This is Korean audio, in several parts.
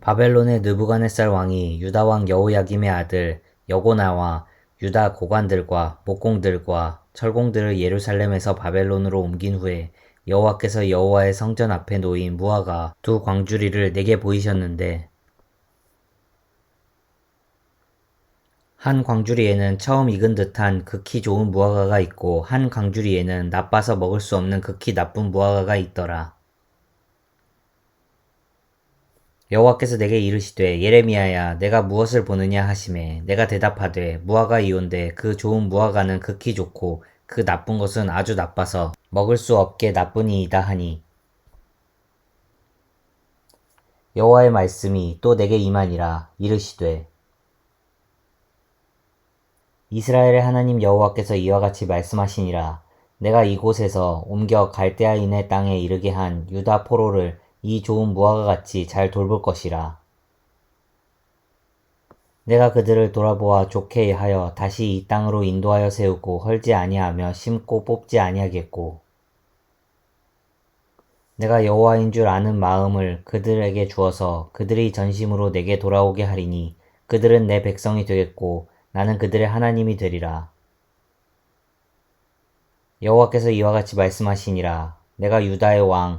바벨론의 느부갓네살 왕이 유다 왕 여호야김의 아들 여고나와 유다 고관들과 목공들과 철공들을 예루살렘에서 바벨론으로 옮긴 후에 여호와께서 여호와의 성전 앞에 놓인 무화과 두 광주리를 내게 보이셨는데 한 광주리에는 처음 익은 듯한 극히 좋은 무화과가 있고 한 광주리에는 나빠서 먹을 수 없는 극히 나쁜 무화과가 있더라. 여호와께서 내게 이르시되 예레미야야 내가 무엇을 보느냐 하심에 내가 대답하되 무화과 이온데 그 좋은 무화과는 극히 좋고 그 나쁜 것은 아주 나빠서 먹을 수 없게 나쁘니이다 하니. 여호와의 말씀이 또 내게 임하니라 이르시되 이스라엘의 하나님 여호와께서 이와 같이 말씀하시니라. 내가 이곳에서 옮겨 갈대아인의 땅에 이르게 한 유다 포로를 이 좋은 무화과 같이 잘 돌볼 것이라. 내가 그들을 돌아보아 좋게 하여 다시 이 땅으로 인도하여 세우고 헐지 아니하며 심고 뽑지 아니하겠고 내가 여호와인 줄 아는 마음을 그들에게 주어서 그들이 전심으로 내게 돌아오게 하리니 그들은 내 백성이 되겠고 나는 그들의 하나님이 되리라. 여호와께서 이와 같이 말씀하시니라 내가 유다의 왕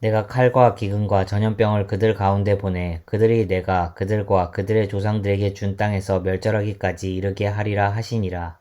내가 칼과 기근과 전염병을 그들 가운데 보내 그들이 내가 그들과 그들의 조상들에게 준 땅에서 멸절하기까지 이르게 하리라 하시니라.